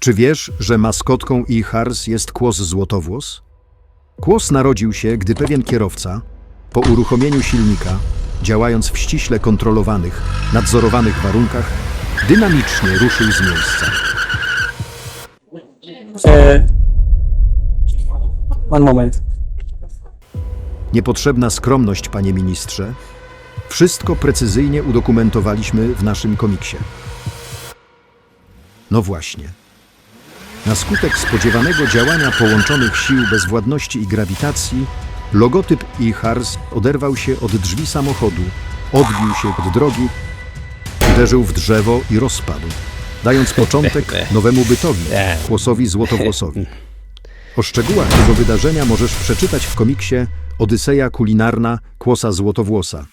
Czy wiesz, że maskotką Ihars jest kłos złotowłos? Kłos narodził się, gdy pewien kierowca, po uruchomieniu silnika, działając w ściśle kontrolowanych, nadzorowanych warunkach, dynamicznie ruszył z miejsca. E, one moment. Niepotrzebna skromność, panie ministrze. Wszystko precyzyjnie udokumentowaliśmy w naszym komiksie. No właśnie. Na skutek spodziewanego działania połączonych sił bezwładności i grawitacji, logotyp IHARS oderwał się od drzwi samochodu, odbił się od drogi, uderzył w drzewo i rozpadł, dając początek nowemu bytowi, kłosowi złotowłosowi. O szczegółach tego wydarzenia możesz przeczytać w komiksie Odyseja kulinarna Kłosa Złotowłosa.